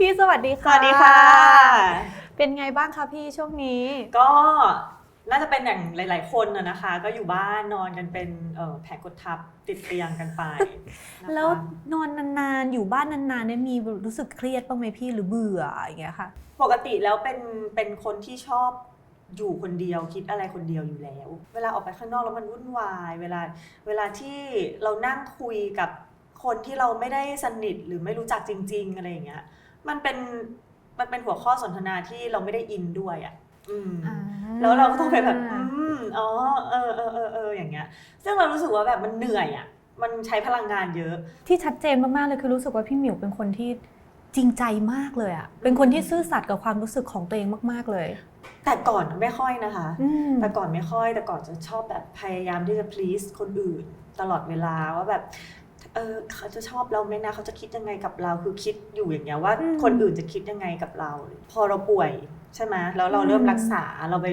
พี่สวัสดีสค่ะวัสดีค่ะ เป็นไงบ้างคะพี่ช่วงนี้ ก็น่าจะเป็นอย่างหลาย ๆ คนนะนะคะ ก็อยู่บ้านนอนกันเป็นเอ่อแผลกดทับติดเตียงกันไปนะคะแล้วนอนนาน ๆ อยู่บ้านนานๆเนี่ยมีรู้สึกเครียดบ้างไหมพี่หรือเบื่ออย่างเงี้ยค่ะ ปกติแล้วเป็นเป็นคนที่ชอบอยู่คนเดียวคิดอะไรคนเดียวอยู่แล้ว เวลาออกไปข้างนอกแล้วมันวุ่นวาย เวลาเวลาที่เรานั่งคุยกับคนที่เราไม่ได้สนิทหรือไม่รู้จักจริง ๆ อะไรอย่างเงี้ย มันเป็นมันเป็นหัวข้อสนทนาที่เราไม่ได้อินด้วยอะอืมแล้วเราก็ต้องไปแบบอืมอ๋อเออเออเออเอออย่างเงี้ย ซึ่งเรารู้สึกว่าแบบมันเหนื่อยอะ มันใช้พลังงานเยอะ ที่ชัดเจนมากๆเลยคือรู้สึกว่าพี่หมิวเป็นคนที่จริงใจมากเลยอะเป็นคนที่ซื่อสัตย์กับความรู้สึกของตัวเองมากๆเลย แต่ก่อนไม่ค่อยนะคะอืมแต่ก่อนไม่ค่อย แต่ก่อนจะชอบแบบพยายามที่จะ please คนอื่น ตลอดเวลาว่าแบบ เออเขาจะชอบเราไหมนะเขาจะคิดยังไงกับเราคือคิดอยู่อย่างเงี้ยว่าอืมคนอื่นจะคิดยังไงกับเรา พอเราป่วยใช่ไหมแล้วเราเริ่มอืมรักษาเราไป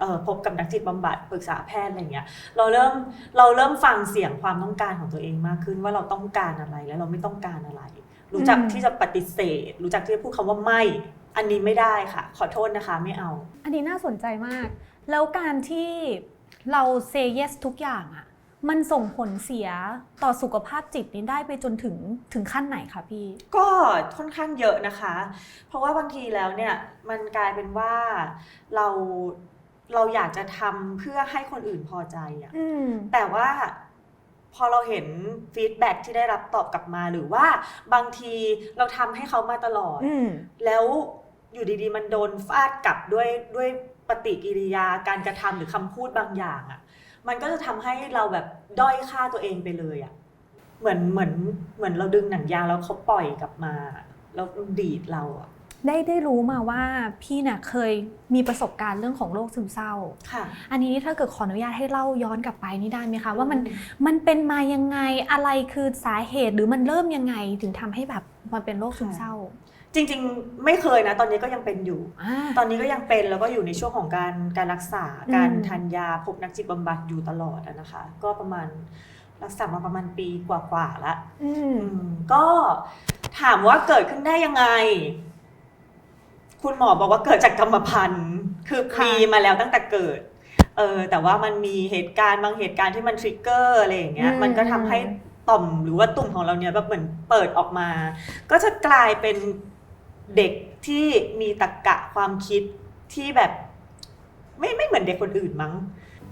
เอ่อพบกับนักจิตบำบัดปรึกษาแพทย์อะไรเงี้ยเราเริ่มเราเริ่มฟังเสียงความต้องการของตัวเองมากขึ้นว่าเราต้องการอะไรและเราไม่ต้องการอะไร รู้จักอืมที่จะปฏิเสธ รู้จักที่จะพูดคำว่าไม่ อันนี้ไม่ได้ค่ะ ขอโทษนะคะไม่เอา อันนี้น่าสนใจมาก แล้วการที่เราเซ yes ทุกอย่างอะ มันส่งผลเสียต่อสุขภาพจิตนี้ได้ไปจนถึงถึงขั้นไหนคะพี่ ก็ค่อนข้างเยอะนะคะ เพราะว่าบางทีแล้วเนี่ยมันกลายเป็นว่าเราเราอยากจะทำเพื่อให้คนอื่นพอใจอะอืมแต่ว่าพอเราเห็นฟีดแบ็ที่ได้รับตอบกลับมาหรือว่าบางทีเราทำให้เขามาตลอดอืมแล้วอยู่ดีๆ มันโดนฟาดกลับด้วยด้วยปฏิกิริยาการกระทำหรือคำพูดบางอย่างอะ่ะ มันก็จะทำให้เราแบบด้อยค่าตัวเองไปเลยอะ่ะเหมือนเหมือนเหมือนเราดึงหนังยางแล้วเขาปล่อยกลับมาแล้วดีดเราอะ่ะได้ได้รู้มาว่าพี่น่ะเคยมีประสบการณ์เรื่องของโรคซึมเศร้าค่ะ อันนี้ถ้าเกิดขออนุญาตให้เล่าย้อนกลับไปนี่ได้ไหมคะ ว่ามันมันเป็นมายังไงอะไรคือสาเหตุหรือมันเริ่มยังไงถึงทำให้แบบมันเป็นโรคซึมเศร้า จริง ๆ ไม่เคยนะ ตอนนี้ก็ยังเป็นอยู่อ่าตอนนี้ก็ยังเป็นแล้วก็อยู่ในช่วงของการการรักษาอืมการทานยาพบนักจิตบำบัดอยู่ตลอดอะนะคะ ก็ประมาณรักษามาประมาณปีกว่าๆละอืมอืมก็ถามว่าเกิดขึ้นได้ยังไง คุณหมอบอกว่าเกิดจากกรรมพันธุ์คือค่ะมีมาแล้วตั้งแต่เกิดเออแต่ว่ามันมีเหตุการณ์บางเหตุการณ์ที่มันทริกเกอร์อะไรอย่างเงี้ยมันก็ทำให้ต่อมหรือว่าตุ่มของเราเนี่ยแบบเหมือนเปิดออกมา ก็จะกลายเป็น เด็กที่มีตรรกะความคิดที่แบบไม่ไม่เหมือนเด็กคนอื่นมั้ง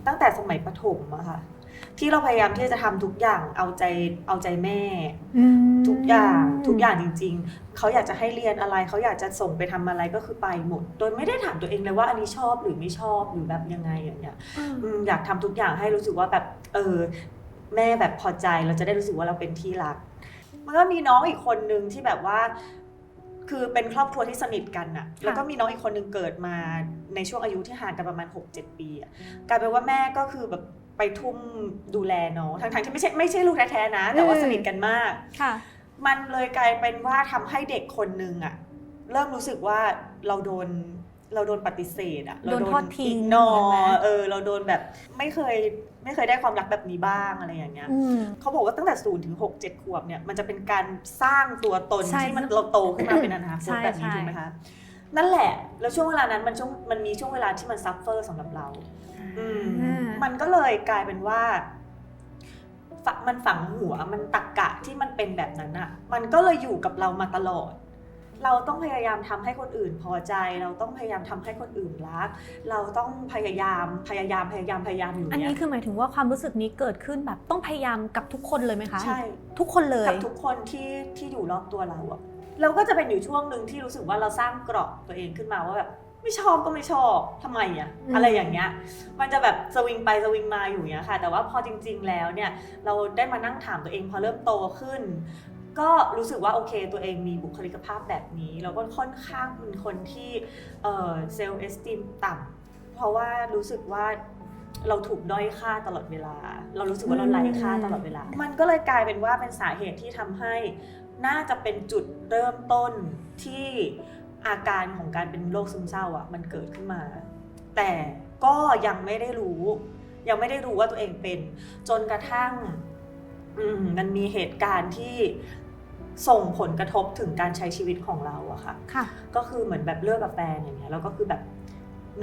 ตั้งแต่สมัยประถมอะค่ะ ที่เราพยายามที่จะทำทุกอย่างเอาใจเอาใจแม่อืมทุกอย่างทุกอย่างจริง ๆ เขาอยากจะให้เรียนอะไร เขาอยากจะส่งไปทำอะไรก็คือไปหมด โดยไม่ได้ถามตัวเองเลยว่าอันนี้ชอบหรือไม่ชอบหรือแบบยังไงอย่างเงี้ยอืมอืมอยากทำทุกอย่างให้รู้สึกว่าแบบเออแม่แบบพอใจเราจะได้รู้สึกว่าเราเป็นที่รัก มันก็มีน้องอีกคนนึงที่แบบว่า คือเป็นครอบครัวที่สนิทกันน่ะแล้วก็มีน้องอีกคนนึงเกิดมาในช่วงอายุที่ห่างกันประมาณ 6-7 ปีอะกลายเป็นว่าแม่ก็คือแบบไปทุ่มดูแลน้องทั้งๆที่ไม่ใช่ไม่ใช่ลูกแท้ๆนะ แต่ว่าสนิทกันมากค่ะ มันเลยกลายเป็นว่าทำให้เด็กคนนึงอะเริ่มรู้สึกว่าเราโดน เราโดนปฏิเสธอะเราโดนทอดทิ้งนอใช่ไหมเออ เราโดนแบบไม่เคยไม่เคยได้ความรักแบบนี้บ้างอะไรอย่างเงี้ยอืมเขาบอกว่าตั้งแต่ศูนย์ถึงหกเจ็ดขวบเนี่ยมันจะเป็นการสร้างตัวตนใช่ที่มันเราโตขึ้นมาเป็นอนาคตใช่แบบนี้ใช่ถูกไหมคะนั่นแหละ แล้วช่วงเวลานั้นมันช่วงมันมีช่วงเวลาที่มันซัฟเฟอร์สำหรับเราอืมอ่ามันก็เลยกลายเป็นว่าฝมันฝังหัวมันตักกะที่มันเป็นแบบนั้นอะมันก็เลยอยู่กับเรามาตลอด เราต้องพยายามทำให้คนอื่นพอใจ เราต้องพยายามทำให้คนอื่นรัก เราต้องพยายามพยายามพยายามพยายามอยู่อันเนี้นี้ยคือหมายถึงว่าความรู้สึกนี้เกิดขึ้นแบบต้องพยายามกับทุกคนเลยไหมคะใช่ทุกคนเลยกับทุกคนที่ที่อยู่รอบตัวเราอะเราก็จะเป็นอยู่ช่วงหนึ่งที่รู้สึกว่าเราสร้างเกราะตัวเองขึ้นมาว่าแบบไม่ชอบก็ไม่ชอบทำไมอะอืมอะไรอย่างเงี้ย มันจะแบบสวิงไปสวิงมาอยู่อย่างเงี้ยค่ะ แต่ว่าพอจริง ๆ แล้วเนี่ย เราได้มานั่งถามตัวเองพอเริ่มโตขึ้น ก็รู้สึกว่าโอเคตัวเองมีบุคลิกภาพแบบนี้เราก็ค่อนข้างเป็นคนที่เซลล์เอสติมต่ำเพราะว่ารู้สึกว่าเราถูกด้อยค่าตลอดเวลา เรารู้สึกว่าเราไร้ค่าตลอดเวลา มันก็เลยกลายเป็นว่าเป็นสาเหตุที่ทำให้น่าจะเป็นจุดเริ่มต้นที่อาการของการเป็นโรคซึมเศร้าอะมันเกิดขึ้นมา แต่ก็ยังไม่ได้รู้ ยังไม่ได้รู้ว่าตัวเองเป็น จนกระทั่งอืมมันมีเหตุการณ์ที่ ส่งผลกระทบถึงการใช้ชีวิตของเราอะค่ะ ค่ะ ก็คือเหมือนแบบเลิกกับแฟนอย่างเงี้ยแล้วก็คือแบบ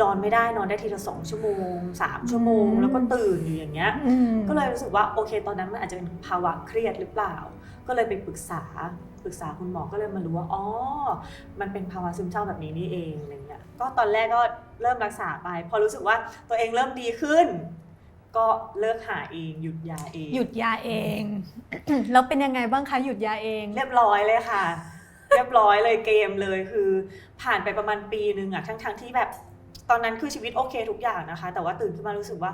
นอนไม่ได้นอนได้ทีละสองชั่วโมงสามชั่วโมงอืมแล้วก็ตื่นอยู่อย่างเงี้ย อืมก็เลยรู้สึกว่าโอเค ตอนนั้นมันอาจจะเป็นภาวะเครียดหรือเปล่า ก็เลยไปปรึกษาปรึกษาคุณหมอก็เลยมารู้ว่าอ๋อมันเป็นภาวะซึมเศร้าแบบนี้นี่เองอะไรเงี้ยก็ตอนแรกก็เริ่มรักษาไป พอรู้สึกว่าตัวเองเริ่มดีขึ้น ก็เลิกหาเองหยุดยาเองหยุดยาเอง แล้วเป็นยังไงบ้างคะหยุดยาเอง เรียบร้อยเลยค่ะ เรียบร้อยเลยเกมเลยคือ ผ่านไปประมาณปีหนึ่งอะทั้งๆที่แบบ ตอนนั้นคือชีวิตโอเคทุกอย่างนะคะ แต่ว่าตื่นขึ้นมารู้สึกว่า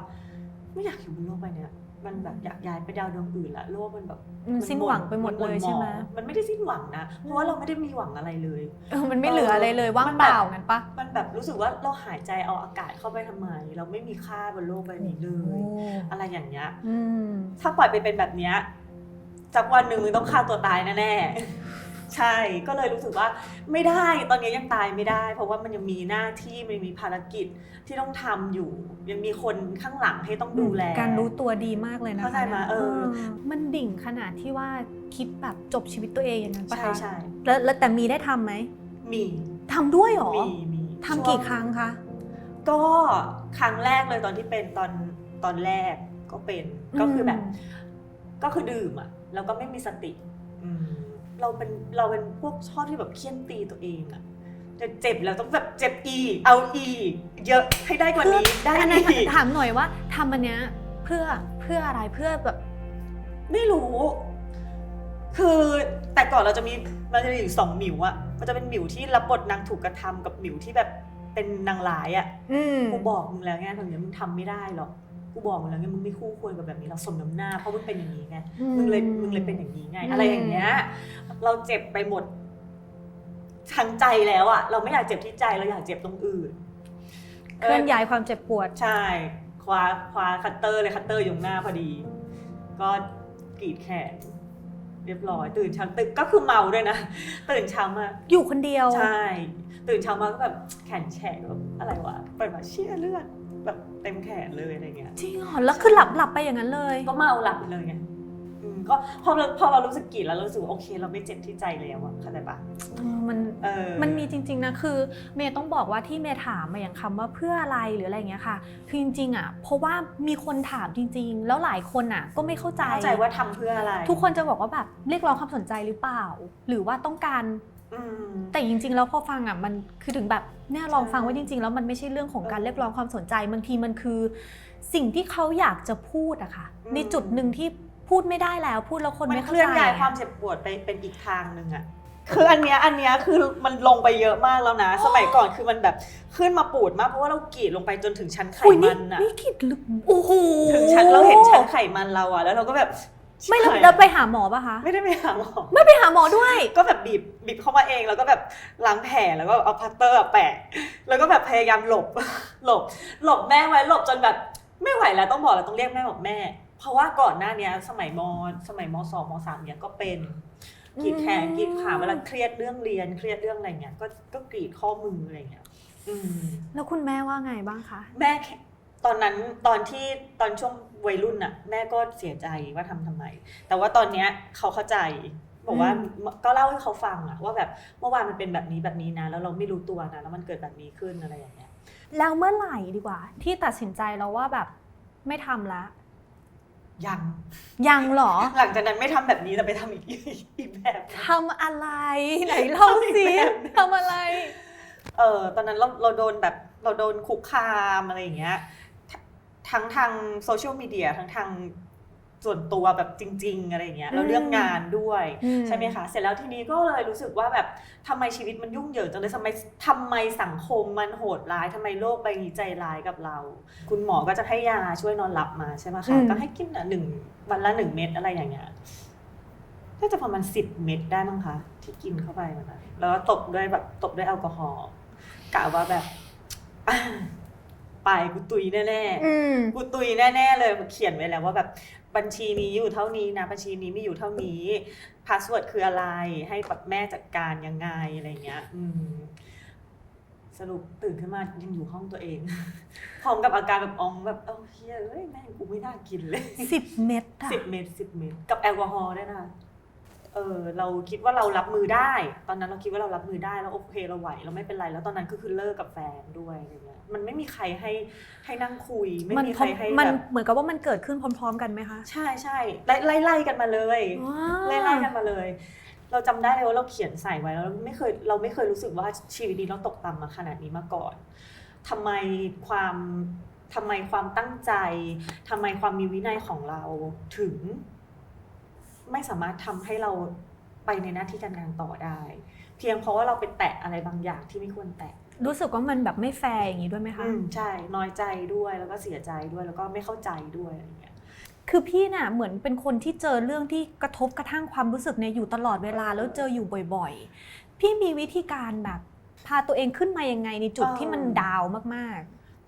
ไม่อยากอยู่บนโลกใบเนี้ย มันแบบอยากย้ายไปดาวดวงอื่นละโลกมันแบบอืมสิ้นหวังไปหมดเลยใช่ไหมมันไม่ได้สิ้นหวังนะ เพราะว่าเราไม่ได้มีหวังอะไรเลยเออมันไม่เหลืออะไรเลยว่างมันเปแบบล่างั้นปะมันแบบรู้สึกว่าเราหายใจเอาอากาศเข้าไปทำไม เราไม่มีค่าบนโลกใบนี้เลย อะไรอย่างเงี้ยอืมถ้าปล่อยไปเป็นแบบเนี้ยสักวันหนึ่งมึงต้องฆ่าตัวตายแน่ๆ ใช่ก็เลยรู้สึกว่าไม่ได้ตอนนี้ยังตายไม่ได้ เพราะว่ามันยังมีหน้าที่มันมีภารกิจที่ต้องทำอยู่ ยังมีคนข้างหลังให้ต้องดูแล การรู้ตัวดีมากเลยนะคะเข้าใจไหมเออ มันดิ่งขนาดที่ว่าคิดแบบจบชีวิตตัวเองอย่างนั้นปะใช่คะใช่แล้วแล้วแต่มีได้ทำไหมมีทำด้วยเหรอมีมีทำกี่ช่วงครั้งคะก็ครั้งแรกเลยตอนที่เป็นตอนตอนแรกก็เป็นก็คือแบบ ก็คือดื่มอะแล้วก็ไม่มีสติอืม เราเป็นเราเป็นพวกชอบที่แบบเคี่ยนตีตัวเองอะจะเจ็บแล้วต้องแบบเจ็บอีกเอาอีกเยอะให้ได้กว่านี้ได้อันนั้นอีกถามหน่อยว่าทำอันเนี้ยเพื่อเพื่ออะไรเพื่อแบบ ไม่รู้ คือแต่ก่อนเราจะมีมันจะมีอยู่สองหมิวอะมันจะเป็นหมิวที่รับบทนางถูกกระทำกับหมิวที่แบบเป็นนางร้ายอะอืมกูบอกมึงแล้วไงตรงนี้มึงทำไม่ได้หรอก กูบอกมึงแล้วไงมึงไม่คู่ควรกับแบบนี้เราสมน้ำหน้าเพราะมึงเป็นอย่างนี้ไงมึงเลยมึงเลยเป็นอย่างนี้ไง อะไรอย่างเงี้ย เราเจ็บไปหมดทางใจแล้วอะเราไม่อยากเจ็บที่ใจเราอยากเจ็บตรงอื่นเคลื่อนย้ายความเจ็บปวดใช่คว้าคว้าคัตเตอร์เลยคัตเตอร์อยู่หน้าพอดี ก็กรีดแขนเรียบร้อย ตื่นเช้าตื่นก็คือเมาด้วยนะตื่นเช้ามาอยู่คนเดียวใช่ ตื่นเช้ามาก็แบบแขนแฉะแบบอะไรวะเปิดมาเชี่ยเลือด แบบเต็มแขนเลยอะไรเงี้ยจริงเหรอแล้วคือหลับหลับไปอย่างนั้นเลย ก็เมาหลับไปเลยไงอืมก็พอเราพอเรารู้สึกกรีดแล้วเรารู้สึกว่าโอเค เราไม่เจ็บที่ใจแล้วอะเข้าใจปะเออมันเออมันมีจริงๆนะคือ เมย์ต้องบอกว่าที่เมย์ถามมาอย่างคำว่าเพื่ออะไรหรืออะไรอย่างเงี้ยค่ะ คือจริงๆอะเพราะว่ามีคนถามจริง ๆ แล้วหลายคนอะ ก็ไม่เข้าใจ เข้าใจว่าทำเพื่ออะไร ทุกคนจะบอกว่าแบบเรียกร้องความสนใจหรือเปล่า หรือว่าต้องการอืม แต่จริงๆแล้วพอฟังอะมันคือถึงแบบเนี่ยลองฟังว่าจริง ๆ แล้วมันไม่ใช่เรื่องของการเออเรียกร้องความสนใจบางทีมันคือ สิ่งที่เขาอยากจะพูดอะค่ะอืมในจุดหนึ่งที่พูดไม่ได้แล้วพูดแล้วคนมันไม่เคเข้าลื่อนใจย้ายความเจ็บปวดไปเป็นอีกทางหนึ่งอะคืออันเนี้ยอันเนี้ยคือมันลงไปเยอะมากแล้วนะ สมัยก่อนคือมันแบบขึ้นมาปูดมากเพราะว่าเรากรีดลงไปจนถึงชั้นไขอุ๊ยมันอะนี่คิดลึกโอ้โหถึงชั้นเราเห็นชั้นไขมันเราอะแล้วเราก็แบบ ไม่แล้วชิบหายแล้วไปหาหมอปะคะ ไม่ได้ไปหาหมอ ไม่ไปหาหมอด้วย ก็แบบบีบบีบเข้ามาเองแล้วก็แบบล้างแผลแล้วก็เอาพัตเตอร์แปะ แล้วก็แบบพยายามหลบ หลบ หลบแม่ไว้หลบจนแบบไม่ไหวแล้วต้องบอกแล้วต้องเรียกแม่บอกแม่ เพราะว่าก่อนหน้าเนี้ยสมัยมสมัยมสองมสามเนี้ยก็เป็นกรีดแขนกรีดขาเวลาเครียดเรื่องเรียนเครียดเรื่องอะไรเงี้ยก็ก็กรีดข้อมืออะไรเงี้ยอืมแล้วคุณแม่ว่าไงบ้างคะ แม่แค่ตอนนั้นตอนที่ตอนช่วง วัยรุ่นน่ะแม่ก็เสียใจว่าทำทำไม แต่ว่าตอนเนี้ยเขาเข้าใจบอกว่าอืมก็เล่าให้เขาฟังอะว่าแบบเมื่อวานมันเป็นแบบนี้แบบนี้นะ แล้วเราไม่รู้ตัวนะแล้วมันเกิดแบบนี้ขึ้นอะไรอย่างเงี้ยแล้วเมื่อไหร่ดีกว่า ที่ตัดสินใจแล้วว่าแบบไม่ทำละยังยังเหรอ หลังจากนั้นไม่ทำแบบนี้แต่ไปทำอีกอีกแบบหนึ่งทำอะไรไหนเล่าสิทำอีกแบบหนึ่งทำอะไร เออตอนนั้นเราเราโดนแบบเราโดนคุกคามอะไรอย่างเงี้ย ททั้งทางโซเชียลมีเดียทั้งทางส่วนตัวแบบจริง ๆ อะไรอย่างเงี้ยแล้วเรื่องงานด้วยอืมใช่ไหมคะ เสร็จแล้วทีนี้ก็เลยรู้สึกว่าแบบทำไมชีวิตมันยุ่งเหยิงจังเลยทำไมทำไมสังคมมันโหดร้ายทำไมโลกใบนี้ใจร้ายกับเรา คุณหมอก็จะให้ยาช่วยนอนหลับมาใช่ไหมอืคะมก็ให้กินอะหนึ่งวันละหนึ่งเม็ดอะไรอย่างเงี้ยน่าจะประมาณสิบเม็ดได้มั้งคะที่กินเข้าไปมันนะแล้วก็ตบด้วยแบบตบด้วยแอลกอฮอล์กะว่าแบบอ่า ไปกูตุยแน่ๆอืมกูตุยแน่ๆเลยเขียนไว้แล้วว่าแบบบัญชีนี้อยู่เท่านี้นะบัญชีนี้ไม่อยู่เท่านี้พาสเวิร์ดคืออะไรให้แบบแม่จัดการยังไงอะไรเงี้ย อืม สรุปตื่นขึ้นมายังอยู่ห้องตัวเอง พร้อมกับอาการแบบอองแบบเอ้าเฮียเอ้ยแม่งกูไม่น่ากินเลยสิบเม็ดอะสิบเม็ดสิบเม็ดกับแอลกอฮอล์ด้วยนะคะ เออเราคิดว่าเรารับมือได้ ตอนนั้นเราคิดว่าเรารับมือได้แล้วโอเคเราไหวเราไม่เป็นไร แล้วตอนนั้นก็คือเลิกกับแฟนด้วยอะไรเงี้ยมันไม่มีใครให้ให้นั่งคุย ไม่มันมีพใคร้อรมให้มันแบบเหมือนกับว่ามันเกิดขึ้นพร้อม ๆ กันไหมคะ ใช่ใช่ไล่ไล่ไล่กันมาเลยไล่ไล่กันมาเลย เราจำได้เลยว่าเราเขียนใส่ไว้แล้วเราไม่เคยเราไม่เคยรู้สึกว่าชีวิตนี้เราตกต่ำมาขนาดนี้มาก่อนทำไมความทำไมความตั้งใจทำไมความมีวินัยของเราถึง ไม่สามารถทำให้เราไปในหน้าที่การงานต่อได้ เพียงเพราะว่าเราไปแตะอะไรบางอย่างที่ไม่ควรแตะรู้สึกว่ามันแบบไม่แฟร์อย่างนี้ด้วยไหมคะอืมใช่น้อยใจด้วยแล้วก็เสียใจด้วยแล้วก็ไม่เข้าใจด้วยอะไรอย่างเงี้ยคือพี่น่ะเหมือนเป็นคนที่เจอเรื่องที่กระทบกระทั่งความรู้สึกเนี่ยอยู่ตลอดเวลาแล้วเจออยู่บ่อยๆ พี่มีวิธีการแบบพาตัวเองขึ้นมายังไงในจุดที่มันดาวน์มาก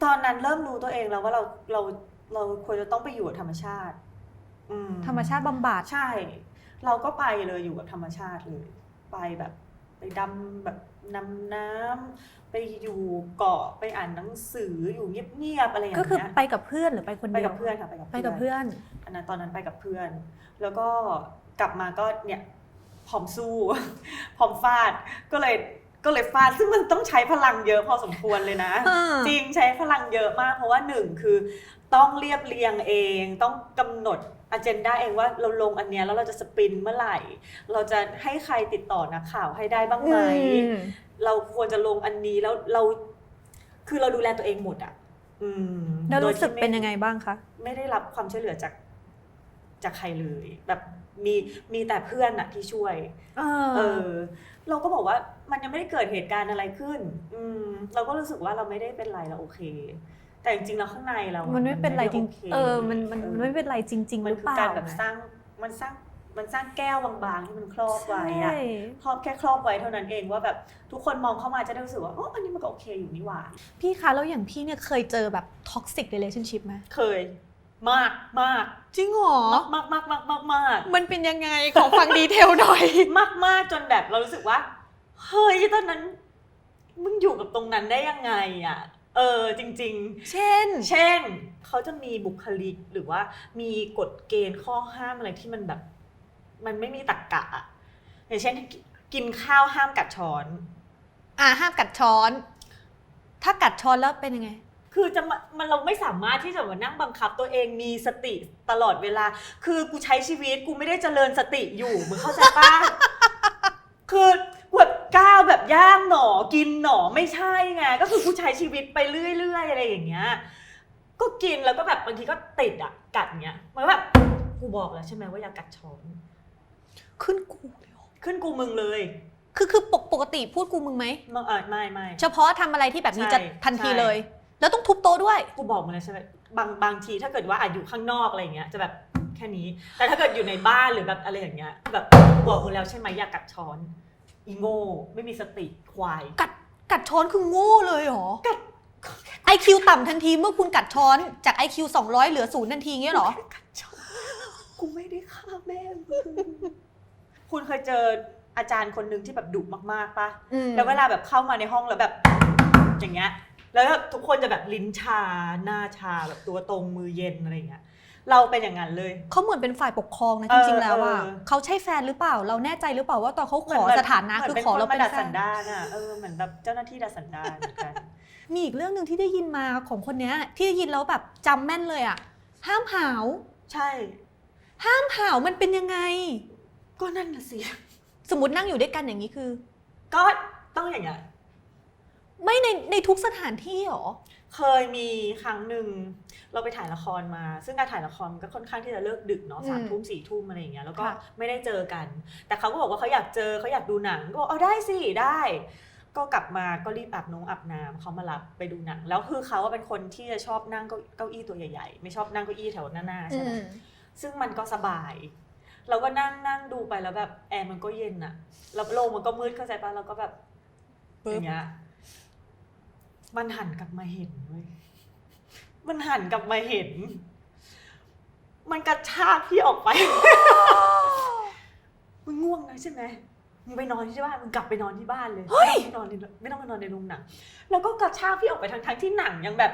ตอนนั้นเริ่มรู้ตัวเองแล้วว่าเราเราเราควรจะต้องไปอยู่กับธรรมชาติอืมๆ ธรรมชาติบำบัดใช่ เราก็ไปเลยอยู่กับธรรมชาติเลยไปแบบ ไปดำแบบนำน้ำไปอยู่เกาะไปอ่านหนังสืออยู่เงียบๆอะไรอย่างก็คือเงี้ยไปกับเพื่อนหรือไปคนไปเดียวกับเพื่อนค่ะไปกับไปกับเพื่อนอันนั้นตอนนั้นไปกับเพื่อน แล้วก็กลับมาก็เนี่ยผอมสู้ผอมฟาดก็เลยก็เลยฟาดซึ่งมันต้องใช้พลังเยอะพอสมควรเลยนะอ่าจริงใช้พลังเยอะมาก เพราะว่าหนึ่งคือต้องเรียบเรียงเอง ต้องกำหนด อ g e n d a เองว่าเราลงอันเนี้ยแล้วเราจะสปินเมื่อไหร่ เราจะให้ใครติดต่อนักข่าวให้ได้บ้างไหมอืมเราควรจะลงอันนี้แล้วเรา คือเราดูแลตัวเองหมดอะอืมแล้วรู้สึกโดยที่ม่เป็นยังไงบ้างคะไม่ได้รับความช่วยเหลือจากจากใครเลย แบบมีมีแต่เพื่อนอะที่ช่วยเอเอออ เราก็บอกว่ามันยังไม่ได้เกิดเหตุการณ์อะไรขึ้น อืม เราก็รู้สึกว่าเราไม่ได้เป็นไรเราโอเค แต่จริงๆแล้วข้างในเรา มัมันไม่เป็นไรจริงโคเออมันมันมันไม่เป็นไรจริง ๆ หมันรือคืเปอล่าการแบบนะสร้างมันสร้างมันสร้างแก้วบางๆที่มันครอบไว้อะ ใช่ ครอบแค่ครอบไว้เท่านั้นเองว่าแบบทุกคนมองเข้ามาจะได้รู้สึกว่าอ๋ออันนี้มันก็โอเคอยู่นี่หว่า พี่คะแล้วอย่างพี่เนี่ยเคยเจอแบบ toxic relationship ไหมเคย มากมากจริงเหรอ มากมากมากมากมากมันเป็นยังไงขอฟังดีเทลหน่อย มากมากจนแบบเรารู้สึกว่า เฮ้ยตอนนั้น มึงอยู่กับตรงนั้นได้ยังไงอะ เออจริงเช่นๆเช่น เขาจะมีบุคลิกหรือว่ามีกฎเกณฑ์ข้อห้ามอะไรที่มันแบบ มันไม่มีตรรกกะอะอย่างเช่นกินข้าวห้ามกัดช้อน อ่าห้ามกัดช้อน ถ้ากัดช้อนแล้วเป็นยังไง คือจะมามันเราไม่สามารถที่จะมานั่งบังคับตัวเองมีสติตลอดเวลา คือกูใช้ชีวิตกูไม่ได้เจริญสติอยู่มึงเข้าใจปะ คือ แบบก้าวแบบย่างหนอกินหนอไม่ใช่ไงก็คือกูใช้ชีวิตไปเรื่อยๆอะไรอย่างเงี้ยก็กินแล้วก็แบบบางทีก็ติดอะกัดเงี้ยมันแบบกูบอกแล้วใช่ไหมว่าอย่ากัดช้อนขึ้นกูเลยเหรอขึ้นกูมึงเลย คือคือปกปกติพูดกูมึงไหมไม่เออไม่ไม่ เฉพาะทำอะไรที่แบบนี้ใช่จะทันทีใช่ เลย แล้วต้องทุบโต๊ะด้วย กูบอกมาแล้วใช่ไหมบางบางทีถ้าเกิดว่าอาจอยู่ข้างนอกอะไรอย่างเงี้ยจะแบบแค่นี้ แต่ถ้าเกิดอยู่ในบ้านหรือแบบอะไรอย่างเงี้ยแบบบอกมึงแล้วใช่ไหมอย่ากัดช้อน อีโง่ไม่มีสติควาย กัดกัดช้อนคือโง่เลยเหรอกัด IQ ต่ำทันทีเมื่อคุณกัดช้อนจาก IQ 200เหลือศูนย์ทันทีเงี้ยเหรอแค่กัดช้อนกูไม่ได้ฆ่าแม่มึงคุณเคยเจออาจารย์คนหนึ่งที่แบบดุมากๆปะอืม แล้วเวลาแบบเข้ามาในห้องแล้วแบบ อย่างเงี้ย แล้วแบบทุกคนจะแบบลิ้นชาหน้าชาแบบตัวตรงมือเย็นอะไรอย่างเงี้ย เราเป็นอย่างนั้นเลย เขาเหมือนเป็นฝ่ายปกครองนะเอจอริงๆแล้วว่าเออเขาใช่แฟนหรือเปล่า เราแน่ใจหรือเปล่าว่าตอนเขาขอเหมืนแบบสถานะเหมืคือเป็นขอเรานเป็นมาดัดแฟสันนดานอะเออเหมือนแบบเจ้าหน้าที่ดัดสันดานเหมือนกันมีอีกเรื่องหนึ่งที่ได้ยินมาของคนเนี้ย ที่ได้ยินแล้วแบบจำแม่นเลยอะห้ามหาวใช่ ห้ามหาวมันเป็นยังไง ก็นั่นน่ะสิสมมตินั่งอยู่ด้วยกันอย่างนี้คือ ก็ต้องอย่างเงี้ย ไม่ในในทุกสถานที่หรอ เคยมีครั้งหนึ่งเราไปถ่ายละครมา ซึ่งการถ่ายละครมันก็ค่อนข้างที่จะเลิกดึกเนาะอืมสามทุ่มสี่ทุ่มอะไรอย่างเงี้ยแล้วก็ค่ะไม่ได้เจอกัน แต่เขาก็บอกว่าเขาอยากเจอเขาอยากดูหนังก็บอกเอาได้สิได้ ก็กลับมาก็รีบอาบน้องอาบน้ำเขามารับไปดูหนัง แล้วคือเขาว่าเป็นคนที่จะชอบนั่งเก้าเก้าอี้ตัวใหญ่ๆ ไม่ชอบนั่งเก้าอี้แถวหน้าๆอืใช่ไหมมซึ่งมันก็สบายเราก็นั่งนั่งดูไปแล้วแบบแอร์มันก็เย็นอะแล้วโลกมันก็มืดเข้าใจปะเราก็แบบปึ๊บอย่างเงี้ย มันหันกลับมาเห็นเว้ยมันหันกลับมาเห็น มันกระชากพี่ออกไป มึงง่วงนะใช่ไหมมึงไปนอนที่บ้าน มึงกลับไปนอนที่บ้านเลยเฮ้ย ไม่ต้องไปนอนในไม่ต้องไปนอนในโรงหนัง แล้วก็กระชากพี่ออกไปทั้งทั้งๆที่หนังยังแบบ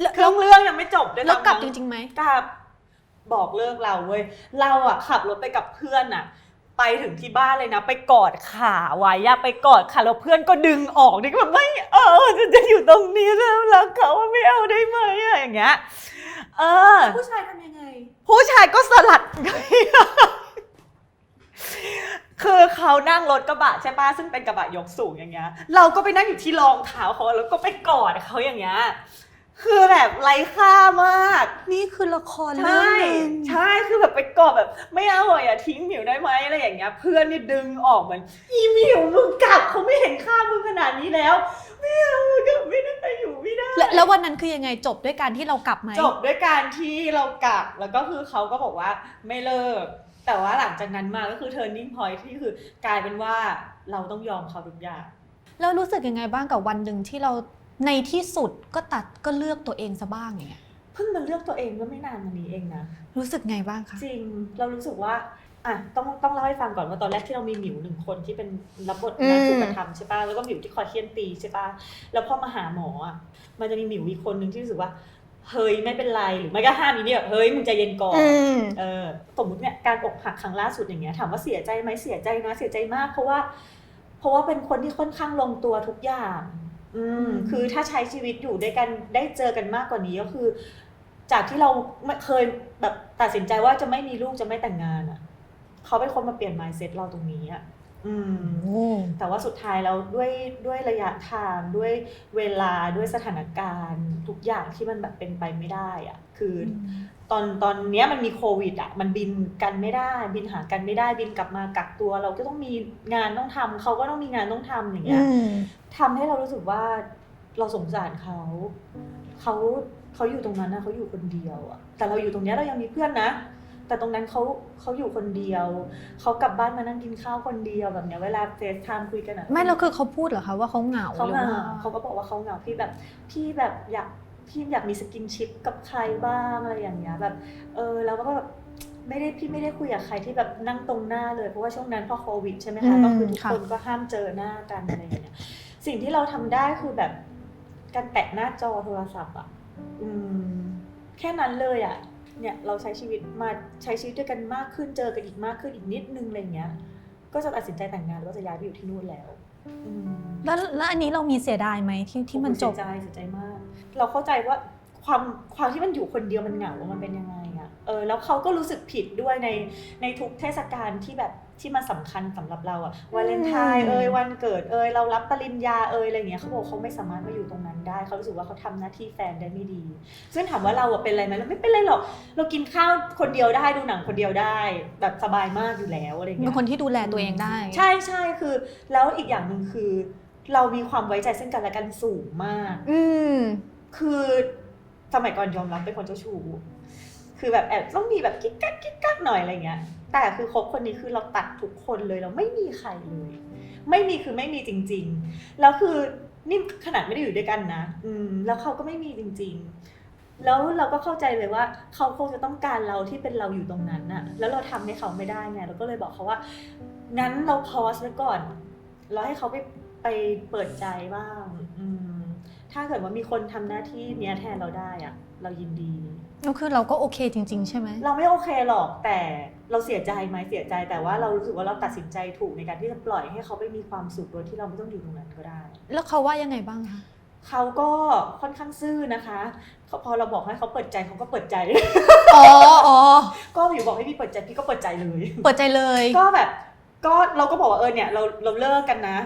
แล้วเครื่องเรื่องยังไม่จบด้วยแล้วซ้ำกลับมั้จริงๆไหม กลับบอกเลิกเราเว้ย เราอะขับรถไปกับเพื่อนอะ ไปถึงที่บ้านเลยนะ ไปกอดขาไว้อะไปกอดขาแล้วเพื่อนก็ดึงออกนี่ก็แบบไม่เอาจะจะอยู่ตรงนี้แล้วรักเขาไม่เอาได้ไหมอะอย่างเงี้ยเออ ผู้ชายทำยังไง ผู้ชายก็สลัด คือเขานั่งรถกระบะใช่ปะซึ่งเป็นกระบะยกสูงอย่างเงี้ย เราก็ไปนั่งอยู่ที่รองเท้าเขาแล้วก็ไปกอดเขาอย่างเงี้ย คือแบบไร้ค่ามาก นี่คือละครเรื่อใช่งหนึ่งใช่คือแบบไปกอดแบบ ไม่เอาอะอย่าทิ้งหมิวได้ไหมอะไรอย่างเงี้ย เพื่อนนี่ดึงออกเหมือนอีหมิวมึงกลับเขาไม่เห็นค่ามึงขนาดนี้แล้วไม่เอากลับไม่ได้อยู่ไม่ได้ แล้วแล้ววันนั้นคือยังไงจบด้วยการที่เรากลับไหมจบด้วยการที่เรากลับแล้วก็คือเขาก็บอกว่าไม่เลิก แต่ว่าหลังจากนั้นมาก็คือ turning point ที่คือกลายเป็นว่าเราต้องยอมเขาทุกอย่าง แล้วรู้สึกยังไงบ้างกับวันหนึ่งที่เรา ในที่สุดก็ตัดก็เลือกตัวเองซะบ้างอย่างเงี้ยเพิ่งมาเลือกตัวเองก็ไม่นานมานี้เองนะ รู้สึกไงบ้างคะจริงเรารู้สึกว่าอะต้องต้องเล่าให้ฟังก่อนว่าตอนแรกที่เรามีหมิวหนึ่งคนที่เป็นรับบทนางถูกกระทำใช่ปะแล้วก็หมิวที่คอยเคี่ยนตีใช่ปะแล้วพอมาหาหมออะมันจะมีหมิวอีกคนหนึ่งที่รู้สึกว่าเฮ้ยไม่เป็นไรหรือไม่ก็ห้ามอีเนี่ยเฮ้ยมึงใจเย็นก่อนมเออสมมติเนี่ยการอกหักครั้งล่าสุดอย่างเงี้ยถามว่าเสียใจไหมเสียใจนะเสียใจมากเพราะว่า เพราะว่าเป็นคนที่ค่อนข้างลงตัวทุกอย่าง อืมคือถ้าใช้ชีวิตอยู่ด้วยกันได้เจอกันมากกว่านี้ก็คือ จากที่เราไม่เคยแบบตัดสินใจว่าจะไม่มีลูกจะไม่แต่งงานอะ เขาเป็นคนมาเปลี่ยน mindset เราตรงนี้อะอืมโอ้แต่ว่าสุดท้ายแล้วด้วยด้วยระยะทางด้วยเวลาด้วยสถานการณ์ ทุกอย่างที่มันแบบเป็นไปไม่ได้อะคือ ตอนตอนเนี้ยมันมีโควิดอะมันบินกันไม่ได้ บินหากันไม่ได้บินกลับมากักตัว เราก็ต้องมีงานต้องทำเขาก็ต้องมีงานต้องทำอย่างเงี้ยทำให้เรารู้สึกว่าเราสงสารเขาเขาเขาอยู่ตรงนั้นนะเขาอยู่คนเดียวอะแต่เราอยู่ตรงเนี้ยเรายังมีเพื่อนนะแต่ตรงนั้นเขาเขาอยู่คนเดียว เขากลับบ้านมานั่งกินข้าวคนเดียวแบบเนี้ยเวลาเฟซไทม์คุยกันอะไม่แล้วคือเขาพูดเหรอคะว่าเขาเหงาเขาหรือเหงาว่าเขาก็บอกว่าเขาเหงาพี่แบบพี่แบบอยาก พี่อยากมีสกินชิปกับใครบ้างอะไรอย่างเงี้ยแบบเออแล้วก็แบบไม่ได้พี่ไม่ได้คุยกับใครที่แบบนั่งตรงหน้าเลยเพราะว่าช่วงนั้นพอโควิดใช่ไหมคะก็คือทุกคนก็ห้ามเจอหน้ากันอะไรอย่างเงี้ยสิ่งที่เราทำได้คือแบบการแตะหน้าจอโทรศัพท์อะอืมแค่นั้นเลยอะเนี่ยเราใช้ชีวิตมาใช้ชีวิตด้วยกันมากขึ้นเจอกันอีกมากขึ้นอีกนิดนึงอะไรเงี้ย ก็จะตัดสินใจแต่งงานแล้วก็จะย้ายไปอยู่ที่นู่นแล้ว อืมแล้วแล้วอันนี้เรามีเสียดายไหมที่ที่มันจบ เสียใจเสียใจมาก เราเข้าใจว่าความความที่มันอยู่คนเดียวมันเหงามันเป็นยังไงอะเออแล้วเขาก็รู้สึกผิดด้วยในในทุกเทศกาลที่แบบ ที่มันสำคัญสำหรับเราอะวาเลนไทน์เอยวันเกิดเอยเรารับปริญญาเอยอะไรเงี้ยเขาบอกเขาไม่สามารถมาอยู่ตรงนั้นได้เขารู้สึกว่าเขาทำหน้าที่แฟนได้ไม่ดี ซึ่งถามว่าเราอะเป็นอะไรไหมเราไม่เป็นไรหรอก เรากินข้าวคนเดียวได้ดูหนังคนเดียวได้ แบบสบายมากอยู่แล้วอะไรเงี้ยเป็นคนที่ดูแลตัวเองได้ ใช่ใช่คือ แล้วอีกอย่างหนึ่งคือ เรามีความไว้ใจซึ่งกันและกันสูงมาก อืมคือสมัยก่อนยอมรับเป็นคนเจ้าชู้ คือแบบแอบต้องมีแบบกิ๊กกักกิ๊กกักหน่อยอะไรเงี้ย แต่คือคบคนนี้คือเราตัดทุกคนเลยเราไม่มีใครเลย ไม่มีคือไม่มีจริง ๆ แล้วคือนี่ขนาดไม่ได้อยู่ด้วยกันนะ อืม แล้วเขาก็ไม่มีจริง ๆ แล้วเราก็เข้าใจเลยว่า เขาคงจะต้องการเราที่เป็นเราอยู่ตรงนั้นน่ะ แล้วเราทำให้เขาไม่ได้ไง เราก็เลยบอกเขาว่า งั้นเราพอสไว้ก่อน เราให้เขาไปไปเปิดใจบ้าง อืม ถ้าเกิดว่ามีคนทำหน้าที่เนี้ยแทนเราได้อะเรายินดี ก็คือเราก็โอเคจริง ๆ ใช่ไหม เราไม่โอเคหรอกแต่เราเสียใจไหมเสียใจแต่ว่าเรารู้สึกว่าเราตัดสินใจถูกในการที่จะปล่อยให้เขาไปมีความสุขโดยที่เราไม่ต้องอยู่ตรงนั้นก็ได้ แล้วเขาว่ายังไงบ้างคะเขาก็ค่อนข้างซื่อนะคะเขาพอเราบอกให้เขาเปิดใจเขาก็เปิดใจ อ๋ออ๋อก็อยู่บอกให้พี่เปิดใจพี่ก็เปิดใจเลย เปิดใจเลย ก็แบบก็เราก็บอกว่าเออเนี่ยเราเราเลิกกันนะ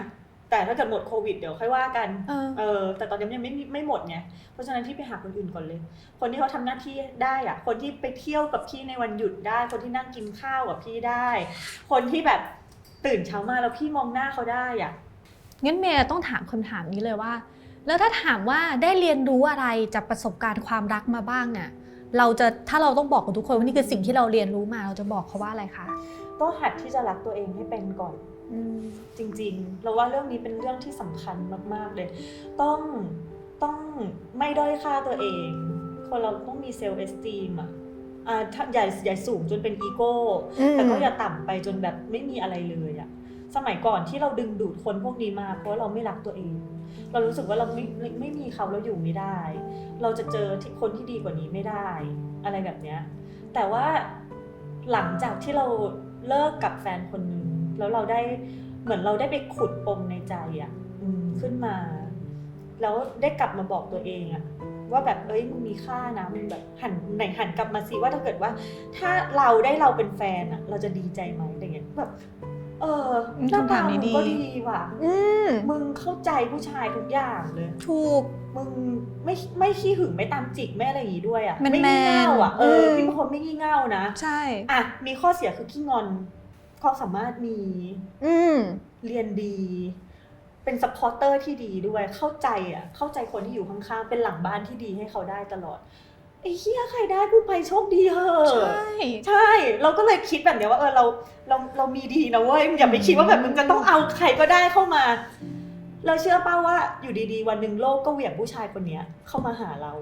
แต่ถ้าเกิดหมดโควิดเดี๋ยวค่อยว่ากัน เออ เออ แต่ตอนนี้มันยังไม่มีไม่หมดไง เพราะฉะนั้นพี่ไปหาคนอื่นก่อนเลย คนที่เขาทำหน้าที่ได้อะคนที่ไปเที่ยวกับพี่ในวันหยุดได้ คนที่นั่งกินข้าวกับพี่ได้ คนที่แบบตื่นเช้ามาแล้วพี่มองหน้าเขาได้อะงั้นเมย์ต้องถามคำถามนี้เลยว่า แล้วถ้าถามว่าได้เรียนรู้อะไรจากประสบการณ์ความรักมาบ้างเนี่ยเราจะถ้าเราต้องบอกกับทุกคนว่านี่คือสิ่งที่เราเรียนรู้มาเราจะบอกเขาว่าอะไรคะต้องหัดที่จะรักตัวเองให้เป็นก่อน จริงๆ เราว่าเรื่องนี้เป็นเรื่องที่สำคัญมากๆเลย ต้องต้องไม่ด้อยค่าตัวเอง คนเราต้องมีเซลล์เอสตีมอะอ่าถ้าใหญ่ใหญ่สูงจนเป็นอีโก้แต่ก็อย่าต่ำไปจนแบบไม่มีอะไรเลยอะสมัยก่อนที่เราดึงดูดคนพวกนี้มา เพราะเราไม่รักตัวเอง เรารู้สึกว่าเราไม่ไม่ไม่มีเขาเราอยู่ไม่ได้ เราจะเจอที่คนที่ดีกว่านี้ไม่ได้ อะไรแบบเนี้ย แต่ว่าหลังจากที่เราเลิกกับแฟนคนหนึ่ง แล้วเราได้เหมือนเราได้ไปขุดปมในใจอะอืมขึ้นมา แล้วได้กลับมาบอกตัวเองอะว่าแบบเอ้ยมึงมีค่านะมึงแบบหันไหนหันกลับมาสิว่าถ้าเกิดว่า ถ้าเราได้เราเป็นแฟนอะเราจะดีใจไหมอะไรเงี้ยแบบเอออืมหน้าคำถาตามนี้มึงดีก็ดีว่ะอืมมึงเข้าใจผู้ชายทุกอย่างเลย ถูกมึงไม่ไม่ขี้หึงไม่ตามจิกไม่อะไรอย่างงี้ด้วยอะแมนๆไม่งี่เง่าอะเอออมพี่เป็นคนไม่งี่เง่านะ ใช่อะมีข้อเสียคือขี้งอน ความสามารถมี อืมเรียนดี เป็นซัพพอร์เตอร์ที่ดีด้วยเข้าใจอะ เข้าใจคนที่อยู่ข้างๆ เป็นหลังบ้านที่ดีให้เขาได้ตลอดไอ้เฮียใครได้กูไปโชคดีเหอะใช่ ใช่ เราก็เลยคิดแบบเนี้ยว่าเออเราเราเรามีดีนะเว้ยอย่าไปคิดว่าแบบมึงจะต้องเอาใครก็ได้เข้ามา เราเชื่อป้าว่าอยู่ดีๆ วันหนึ่งโลกก็เหวี่ยงผู้ชายคนเนี้ยเข้ามาหาเรา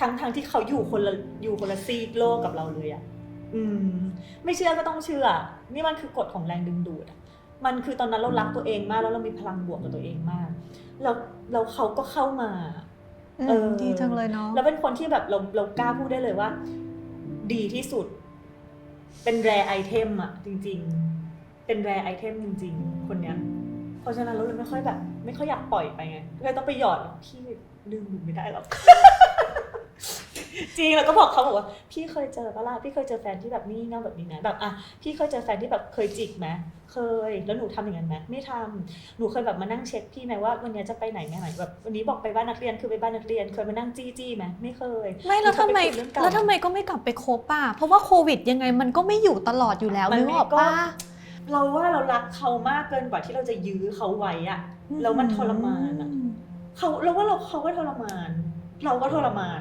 ทั้งทั้งที่เขาอยู่คนละอยู่คนละซีกโลกกับเราเลยอะ อืม ไม่เชื่อก็ต้องเชื่อ นี่มันคือกฎของแรงดึงดูดอะมันคือตอนนั้นเรารักตัวเองมากแล้วเรามีพลังบวกกับตัวเองมากแล้วเราเขาก็เข้ามาอืมเออ ดีจังเลยเนาะแล้วเป็นคนที่แบบเราเรากล้าพูดได้เลยว่า ดีที่สุด เป็นแรไอเทมอะจริง ๆ เป็นแรไอเทมจริง ๆ คนเนี้ยเพราะฉะนั้นเราเลยไม่ค่อยแบบ ไม่ค่อยอยากปล่อยไปไงเลยต้องไปหยอดหรอกพี่ดึงหนูไม่ได้หรอก จริงแล้วก็บอกเขาบอกว่าพี่เคยเจอปะล่ะพี่เคยเจอแฟนที่แบบนี่เง่าแบบนี้นะแบบอะพี่เคยเจอแฟนที่แบบเคยจิกไหมเคย แล้วหนูทำอย่างนั้นไหมไม่ทำหนูเคยแบบมานั่งเช็คพี่ไหมว่าวันนี้จะไปไหนไหมแบบวันนี้บอกไปบ้านนักเรียนคือไปบ้านนักเรียน เคยมานั่งจี้จี้ไหมไม่เคย ไม่แล้วทำไมหนูเคยปคุยเรื่องเก่าแล้วทำไมก็ไม่กลับไปคบอะเพราะว่าโควิดยังไงมันก็ไม่อยู่ตลอดอยู่แล้วมันนึกไม่ออกก็ปะเราว่าเรารักเขามากเกินกว่าที่เราจะยื้อเขาไว้อะแล้วมันทรมานอะเขาเราว่าเราเขาก็ทรมาน เราก็ทรมาน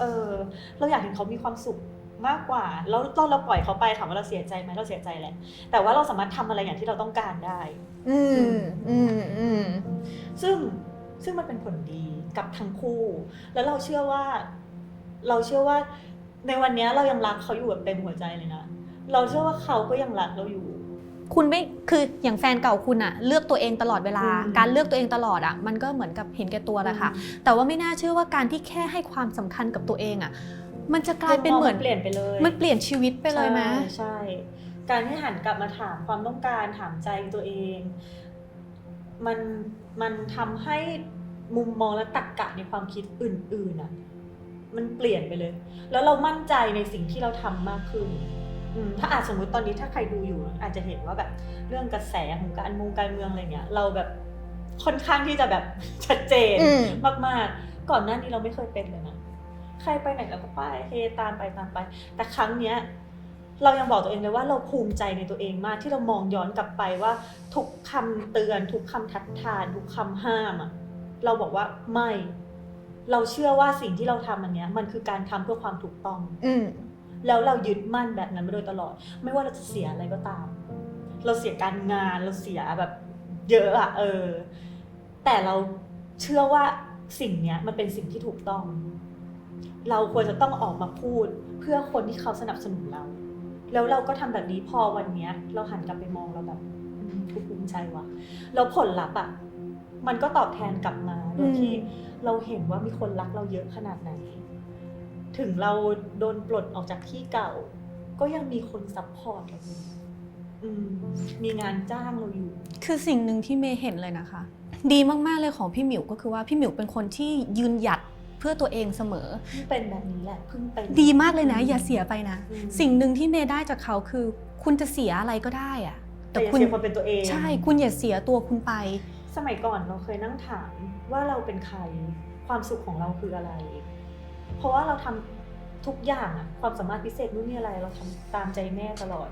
เลยเออ เราอยากเห็นเขามีความสุขมากกว่า แล้วตอนเราปล่อยเขาไปถามว่าเราเสียใจไหมเราเสียใจแหละ แต่ว่าเราสามารถทำอะไรอย่างที่เราต้องการได้ อืมอืมอืมซึ่งซึ่งมันเป็นผลดีกับทั้งคู่ แล้วเราเชื่อว่า เราเชื่อว่า ในวันเนี้ยเรายังรักเขาอยู่แบบเต็มหัวใจเลยนะ เราเชื่อว่าเขาก็ยังรักเราอยู่ คุณไม่คืออย่างแฟนเก่าคุณอะเลือกตัวเองตลอดเวลาอืมการเลือกตัวเองตลอดอะมันก็เหมือนกับเห็นแก่ตัวแหละค่ะ แต่ว่าไม่น่าเชื่อว่าการที่แค่ให้ความสำคัญกับตัวเองอะมันจะกลายเป็นเหมือนเปลี่ยนไปเลย มันเปลี่ยนชีวิตไปเลยไหมใช่ใช่การที่หันกลับมาถามความต้องการถามใจตัวเอง มันมันทำให้มุมมองและตรรกกะในความคิดอื่นๆอะมันเปลี่ยนไปเลย แล้วเรามั่นใจในสิ่งที่เราทำมากขึ้นอืม ถ้าอาจสมมติตอนนี้ถ้าใครดูอยู่ อาจจะเห็นว่าแบบเรื่องกระแสของการมงการเมืองอะไรเงี้ยเราแบบค่อนข้างที่จะแบบชัดเจนอืมมากๆ ก่อนหน้านี้เราไม่เคยเป็นเลยนะใครไปไหนเราก็ไปเฮตามไปตามไป แต่ครั้งเนี้ยเรายังบอกตัวเองเลยว่าเราภูมิใจในตัวเองมากที่เรามองย้อนกลับไปว่า ทุกคำเตือน ทุกคำทัดทาน ทุกคำห้ามอะเราบอกว่าไม่ เราเชื่อว่าสิ่งที่เราทำอันเนี้ย มันคือการทำเพื่อความถูกต้อง อืม แล้วเรายึดมั่นแบบนั้นมาโดยตลอด ไม่ว่าเราจะเสียอะไรก็ตาม เราเสียการงานเราเสียแบบเยอะอะเออ แต่เราเชื่อว่าสิ่งเนี้ยมันเป็นสิ่งที่ถูกต้อง เราควรจะต้องออกมาพูดเพื่อคนที่เขาสนับสนุนเรา แล้วเราก็ทำแบบนี้พอวันเนี้ย เราหันกลับไปมองเราแบบภูมิใจว่ะแล้วผลลัพธ์อะมันก็ตอบแทนกลับมาโดยที่เราเห็นว่ามีคนรักเราเยอะขนาดไหน ถึงเราโดนปลดออกจากที่เก่า ก็ยังมีคนซัพพอร์ตเราอยู่อืมมีงานจ้างเราอยู่ คือสิ่งหนึ่งที่เมย์เห็นเลยนะคะ ดีมากๆเลยของพี่หมิวก็คือว่าพี่หมิวเป็นคนที่ยืนหยัดเพื่อตัวเองเสมอเพิ่งเป็นแบบนี้แหละเพิ่งเป็น ดีมากเลยนะ อย่าเสียไปนะ อืม สิ่งหนึ่งที่เมย์ได้จากเขาคือ คุณจะเสียอะไรก็ได้อะแต่อย่าเสียความเป็นตัวเอง ใช่ คุณอย่าเสียตัวคุณไป สมัยก่อนเราเคยนั่งถามว่าเราเป็นใคร ความสุขของเราคืออะไร เพราะว่าเราทำทุกอย่างอะความสามารถพิเศษนู่นนี่อะไร เราทำตามใจแม่ตลอด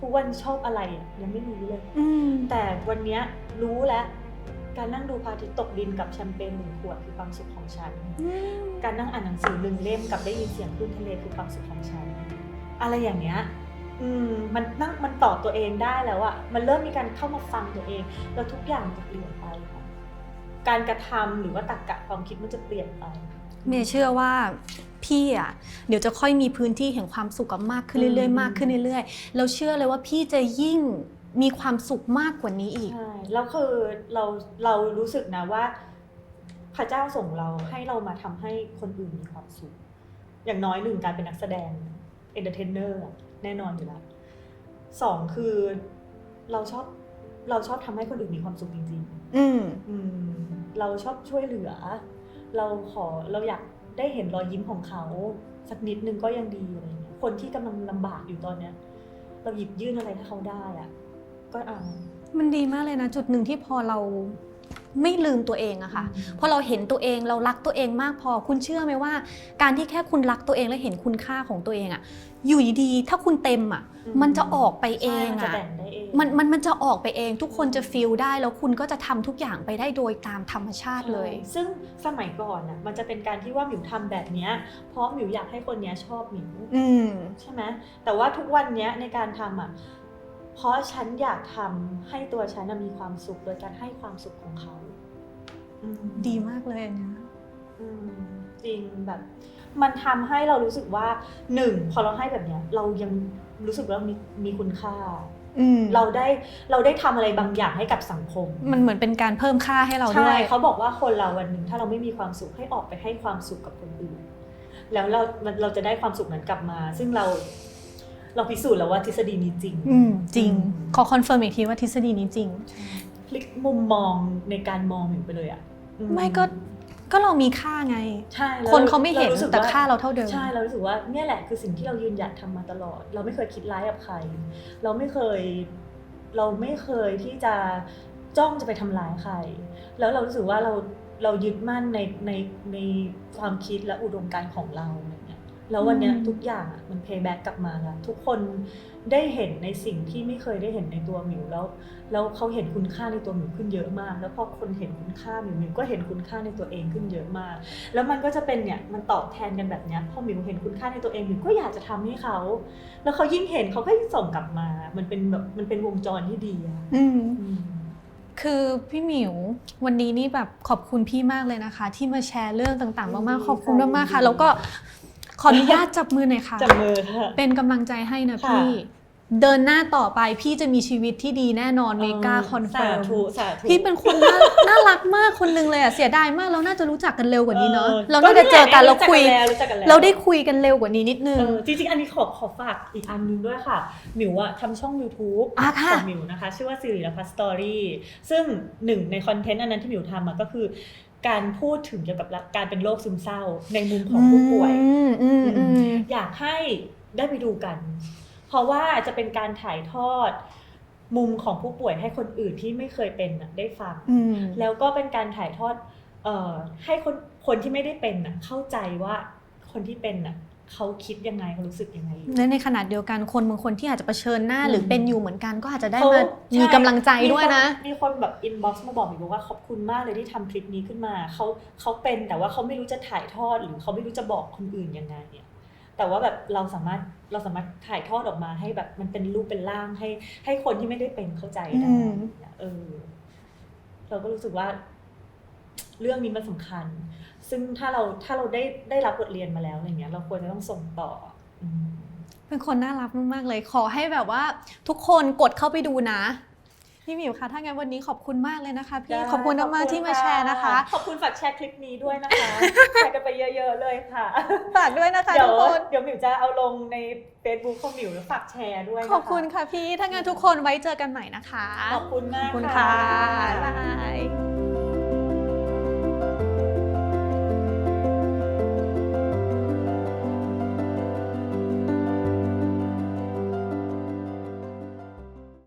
ทุกวันชอบอะไรอะยังไม่รู้เลยอืมแต่วันเนี้ยรู้แล้วการนั่งดูพระอาทิตย์ตกดินกับแชมเปญหนึ่งขวดคือความสุขของฉัน การนั่งอ่านหนังสือหนึ่งเล่มกับได้ยินเสียงคลื่นทะเลคือความสุขของฉัน อะไรอย่างเงี้ยอืมมันนั่งมันตอบตัวเองได้แล้วอะมันเริ่มมีการเข้ามาฟังตัวเอง แล้วทุกอย่างมันจะเปลี่ยนไปค่ะการกระทำหรือว่าตรรกะความคิดมันจะเปลี่ยนไป เมย์เชื่อว่าพี่อะเดี๋ยวจะค่อยมีพื้นที่แห่งความสุขกับมากขึ้นเรื่อยอืมๆมากขึ้นเรื่อยๆแล้วเชื่อเลยว่าพี่จะยิ่งมีความสุขมากกว่านี้อีก ใช่แล้วคือเราเรารู้สึกนะว่า พระเจ้าส่งเราให้เรามาทำให้คนอื่นมีความสุข อย่างน้อยหนึ่งการเป็นนักแสดงเอนเตอร์เทนเนอร์แน่นอนอยู่แล้วสองคือเราชอบเราชอบทำให้คนอื่นมีความสุขจริงอืม ๆ อืม เราชอบช่วยเหลือ เราขอเราอยากได้เห็นรอยยิ้มของเขา สักนิดนึงก็ยังดีอะไรเงี้ยคนที่กำลังลำบากอยู่ตอนเนี้ย เราหยิบยื่นอะไรให้เขาได้อะก็เอามันดีมากเลยนะ จุดหนึ่งที่พอเรา ไม่ลืมตัวเองอะค่ะพอเราเห็นตัวเองเรารักตัวเองมากพอคุณเชื่อไหมว่า การที่แค่คุณรักตัวเองและเห็นคุณค่าของตัวเองอะอยู่ดีๆถ้าคุณเต็มอะอืมันจะออกไปเองใช่มันจะอะแบ่งได้เองมันมันมันจะออกไปเองทุกคนจะฟีลได้แล้วคุณก็จะทำทุกอย่างไปได้โดยตามธรรมชาติเลยใช่ซึ่งสมัยก่อนน่ะมันจะเป็นการที่ว่าหมิวทำแบบเนี้ยเพราะหมิวอยากให้คนเนี้ยชอบหมิวอืมใช่ไหมแต่ว่าทุกวันเนี้ยในการทำอะ เพราะฉันอยากทำให้ตัวฉันน่ะมีความสุข โดยการให้ความสุขของเขาอืมดีมากเลยนะอืมจริงแบบ มันทำให้เรารู้สึกว่าหนึ่งพอเราให้แบบเนี้ย เรายังรู้สึกว่ามีมีคุณค่า อืมเราได้เราได้ทำอะไรบางอย่างให้กับสังคม มันเหมือนเป็นการเพิ่มค่าให้เราด้ใช่วยเขาบอกว่าคนเราวันหนึ่งถ้าเราไม่มีความสุขให้ออกไปให้ความสุขกับคนอื่น แล้วเรามันเราจะได้ความสุขนั้นกลับมา ซึ่งเรา เราพิสูจน์แล้วว่าทฤษฎีนี้จริง อืมจริงอืมขอคอนเฟิร์มอีกทีว่าทฤษฎีนี้จริง พลิกมุมมองในการมองหมิวไปเลยอะอืไม่ก็ก็เรามีค่าไง ใช่แล้วคนเขาไม่เห็นรรู้สึกแต่ว่ ค่าเราเท่าเดิม ใช่เรารู้สึกว่าเนี่ยแหละคือสิ่งที่เรายืนหยัดทำมาตลอด เราไม่เคยคิดร้ายกับใคร เราไม่เคย เราไม่เคยที่จะจ้องจะไปทำร้ายใคร แล้วเรารู้สึกว่าเราเรายึดมั่นในในในความคิดและอุดมการณ์ของเราอะไรเงี้ย แล้ววันเนี้ยอืมทุกอย่างอะมันเพย์แบ็กกลับมาแล้วทุกคนได้เห็นในสิ่งที่ไม่เคยได้เห็นในตัวหมิวแล้ว แล้วเขาเห็นคุณค่าในตัวหมิวขึ้นเยอะมาก แล้วพอคนเห็นคุณค่าหมิวหมิวก็เห็นคุณค่าในตัวเองขึ้นเยอะมาก แล้วมันก็จะเป็นเนี่ยมันตอบแทนกันแบบเนี้ยพอหมิวเห็นคุณค่าในตัวเองหมิวก็อยากจะทำให้เขา แล้วเขายิ่งเห็นเขาก็ยิ่งส่งกลับมา มันเป็นแบบมันเป็นวงจรที่ดีอะอืมอืมคือพี่หมิววันนี้นี่แบบขอบคุณพี่มากเลยนะคะ ที่มาแชร์เรื่องต่างๆ มากๆขอบคุณมากๆค่ะ แล้วก็ ขออนุญาตจับมือหน่อยค่ะ จับมือค่ะ เป็นกำลังใจให้นะค่ะ พี่ เดินหน้าต่อไปพี่จะมีชีวิตที่ดีแน่นอนเมกาคอนเฟิร์มสาธุสาธุ พี่เป็นคนน่า น่ารักมากคนนึงเลยอะเสียดายมากเราน่าจะรู้จักกันเร็วกว่านี้เนาะออเราน่าจะเจอกันเราคุย รู้จักกันแล้วเราได้คุยกันเร็วกว่านี้นิดนึง เออจริงๆ อันนี้ขอขอฝากอีกอันนึงด้วยค่ะ หมิวอะทำช่อง YouTube อะค่ะ ของหมิวนะคะ ชื่อว่าสิริรพัสตอรี่ซึ่งหนึ่งในคอนเทนต์อันนั้นที่หมิวทำอะก็คือ การพูดถึงเกี่ยวกับการเป็นโรคซึมเศร้า ในมุมของผู้ป่วยอืมอืมอืมอยากให้ได้ไปดูกัน เพราะว่าจะเป็นการถ่ายทอดมุมของผู้ป่วยให้คนอื่นที่ไม่เคยเป็นน่ะได้ฟังอืมแล้วก็เป็นการถ่ายทอดเอ่อให้คนคนที่ไม่ได้เป็นน่ะเข้าใจว่าคนที่เป็นน่ะ เขาคิดยังไงเขารู้สึกยังไงและในขณะเดียวกันคนบางคนที่อาจจะเผชิญหน้าอืม หรือเป็นอยู่เหมือนกันก็อาจจะได้เขามาใช่มีกำลังใจด้วยนะ มีคนมีคนแบบอินบ็อกซ์มาบอกหมิวว่าขอบคุณมากเลยที่ทำคลิปนี้ขึ้นมาเขาเขาเป็นแต่ว่าเขาไม่รู้จะถ่ายทอดหรือเขาไม่รู้จะบอกคนอื่นยังไงเนี่ยแต่ว่าแบบเราสามารถเราสามารถถ่ายทอดออกมาให้แบบมันเป็นรูปเป็นร่างให้ให้คนที่ไม่ได้เป็นเข้าใจได้อืม เออเราก็รู้สึกว่า เรื่องนี้มันสำคัญ ซึ่งถ้าเราถ้าเราได้ได้รับบทเรียนมาแล้วอะไรเงี้ย เราควรจะต้องส่งต่ออืมเป็นคนน่ารักมากๆเลย ขอให้แบบว่าทุกคนกดเข้าไปดูนะพี่หมิวคะถ้างั้นวันนี้ขอบคุณมากเลยนะคะพี่ได้ขอบคุณมากๆที่มาแชร์นะคะ ขอบคุณฝากแชร์คลิปนี้ด้วยนะคะแชร์กันไปเยอะ ๆเลยค่ะฝากด้วยนะคะเดี๋ยทุวกคนเดี๋ยวหมิวจะเอาลงใน Facebook ของหมิวแล้วฝากแชร์ด้วยนะะขอบคุณค่ะพี่ถ้างั้นทุกคนไว้เจอกันใหม่นะคะ ขอบคุณขมาอบกคุณค่ะบ๊ายบาย